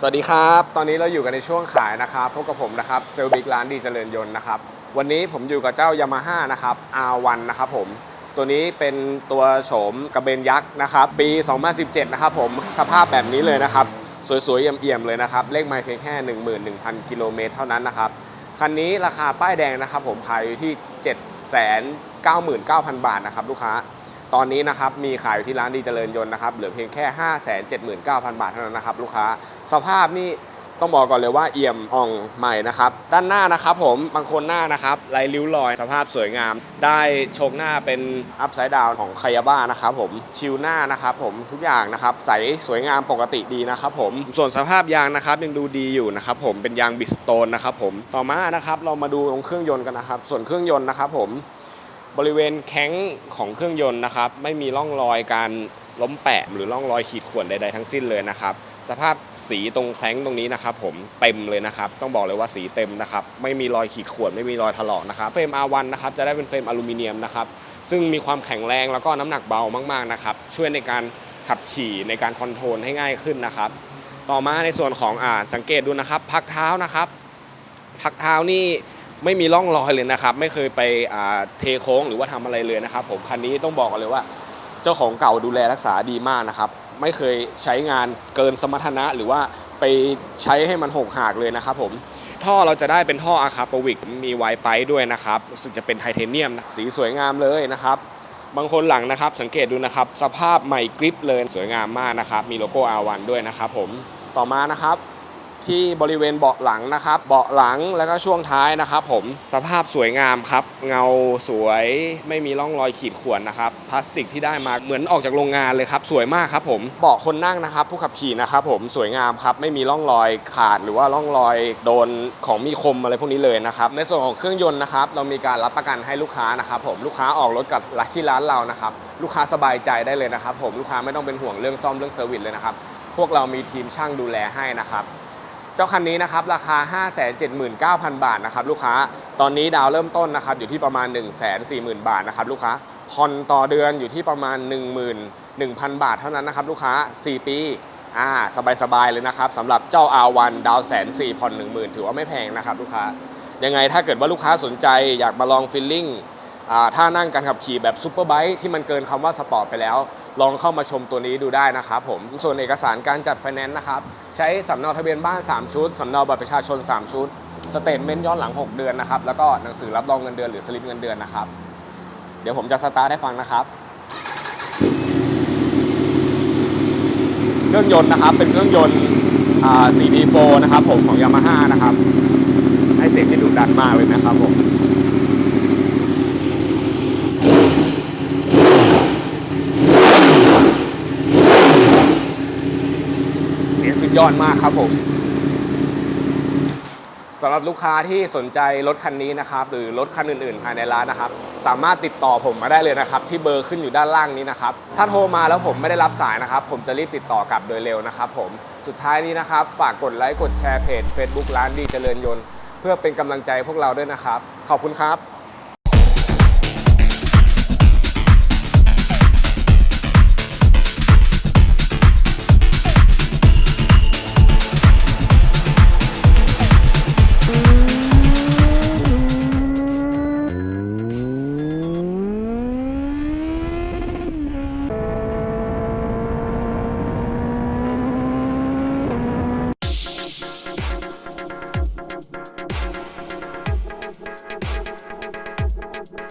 สวัสดีครับ ตอนนี้เราอยู่กันในช่วงขายนะครับพบกับผมนะครับเซลบิกร้านดีเจริญยนต์นะครับ วันนี้ผมอยู่กับเจ้ายามาฮ่านะครับ R1 นะครับผม ตัวนี้เป็นตัวโฉมกระเบนยักษ์นะครับ ปี 2017 นะครับผม สภาพแบบนี้เลยนะครับ สวยๆเอี่ยมๆเลยนะครับ เลขไมล์เพียงแค่ 11,000 กิโลเมตรเท่านั้นนะครับ คันนี้ราคาป้ายแดงนะครับผมขายอยู่ที่ 799,000 บาทนะครับลูกค้า ตอนนี้นะครับมีขายอยู่ที่ร้านดีเจริญยนต์นะครับเหลือเพียงแค่ 579,000 บาทเท่านั้นนะครับลูกค้าสภาพนี่ต้องบอกก่อนเลยว่าเอี่ยมอ่องใหม่นะครับ ด้านหน้านะครับผมบางคนหน้านะครับไรริ้วรอย สภาพสวยงาม ได้โชคหน้าเป็นอัพไซด์ดาวของคายาบ้านะครับผมชิวหน้านะครับผมทุกอย่างนะครับใสสวยงามปกติดีนะครับผมส่วนสภาพยางนะครับยังดูดีอยู่นะครับผมเป็นยางบิสโตนนะครับผมต่อมานะครับเรามาดูตรงเครื่องยนต์กันนะครับ ส่วนเครื่องยนต์นะครับผม บริเวณแข้งของเครื่องยนต์นะครับ ไม่มีร่องรอยการล้มแปะหรือร่องรอยขีดข่วนใดๆทั้งสิ้นเลยนะครับ สภาพสีตรงแข้งตรงนี้นะครับ ผมเต็มเลยนะครับ ต้องบอกเลยว่าสีเต็มนะครับ ไม่มีรอยขีดข่วนไม่มีรอยถลอกนะครับ เฟรม R1 นะครับจะได้เป็นเฟรมอลูมิเนียมนะครับ ซึ่งมีความแข็งแรงแล้วก็น้ำหนักเบามากๆนะครับ ช่วยในการขับขี่ในการคอนโทรลให้ง่ายขึ้นนะครับ ต่อมาในส่วนของอ่าสังเกตดูนะครับ พักเท้านะครับ พักเท้านี่ ไม่มีร่องรอยเลยนะครับ ไม่เคยไปเทโค้งหรือว่าทำอะไรเลยนะครับ ผมคันนี้ต้องบอกกันเลยว่า เจ้าของเก่าดูแลรักษาดีมากนะครับ ไม่เคยใช้งานเกินสมรรถนะหรือว่าไปใช้ให้มันหกหักเลยนะครับ ผมท่อเราจะได้เป็นท่ออะคาปวิกมีไวไปด้วยนะครับสึกจะเป็นไทเทเนียมสีสวยงามเลยนะครับบางคนหลังนะครับ สังเกตดูนะครับ สภาพใหม่กริปเลยสวยงามมากนะครับ มีโลโก้ R1 ด้วยนะครับ ผมต่อมานะครับ ที่บริเวณเบาะหลังนะครับ เบาะหลังแล้วก็ช่วงท้ายนะครับ ผมสภาพสวยงามครับ เงาสวยไม่มีร่องรอยขีดข่วนนะครับพลาสติกที่ได้มาเหมือนออกจากโรงงานเลยครับ สวยมากครับ ผมเบาะคนนั่งนะครับ ผู้ขับขี่นะครับ ผมสวยงามครับไม่มีร่องรอยขาดหรือว่าร่องรอยโดนของมีคมอะไรพวกนี้เลยนะครับในส่วนของเครื่องยนต์นะครับ เรามีการรับประกันให้ลูกค้านะครับผมลูกค้าออกรถกับที่ร้านเรานะครับลูกค้าสบายใจได้เลยนะครับ ผมลูกค้าไม่ต้องเป็นห่วงเรื่องซ่อมเรื่องเซอร์วิสเลยนะครับพวกเรามีทีมช่างดูแลให้นะครับ เจ้าคันนี้นะครับราคา 579,000 บาทนะครับลูกค้า ตอนนี้ดาวเริ่มต้นนะครับอยู่ที่ประมาณ 140,000 บาทนะครับลูกค้าผ่อนต่อเดือนอยู่ที่ประมาณ 11,000 บาทเท่านั้นนะครับลูกค้า 4 ปีอ่าสบายๆเลยนะครับสำหรับเจ้า R1 ดาวแสนสี่ผ่อน10,000 ถือว่าไม่แพงนะครับลูกค้ายังไงถ้าเกิดว่าลูกค้าสนใจอยากมาลองฟิลลิ่งอ่าถ้านั่งการขับขี่แบบซูเปอร์ไบค์ที่มันเกินคำว่าสปอร์ตไปแล้ว ลองเข้ามาชมตัวนี้ดูได้นะครับผมส่วนเอกสารการจัดไฟแนนซ์นะครับใช้สำเนาทะเบียนบ้าน 3 ชุดสำเนาบัตรประชาชน 3 ชุดสเตทเมนต์ย้อนหลัง 6 เดือนนะครับแล้วก็หนังสือรับรองเงินเดือนหรือสลิปเงินเดือนนะครับเดี๋ยวผมจะสตาร์ทให้ฟังนะครับเครื่องยนต์นะครับเป็นเครื่องยนต์ CP4 นะครับผมของ Yamaha นะครับให้เสียงที่ดุดันมากเลยนะครับผม เสียงสุด ยอดมากครับผมสำหรับลูกค้าที่สนใจรถคันนี้นะครับ หรือรถคันอื่นๆภายในร้านนะครับ สามารถติดต่อผมมาได้เลยนะครับ ที่เบอร์ขึ้นอยู่ด้านล่างนี้นะครับ ถ้าโทรมาแล้วผมไม่ได้รับสายนะครับ ผมจะรีบติดต่อกลับโดยเร็วนะครับผมสุดท้ายนี้นะครับ ฝากกดไลค์กดแชร์เพจ Facebook ร้านดีเจริญยนต์ เพื่อเป็นกำลังใจพวกเราด้วยนะครับ ขอบคุณครับ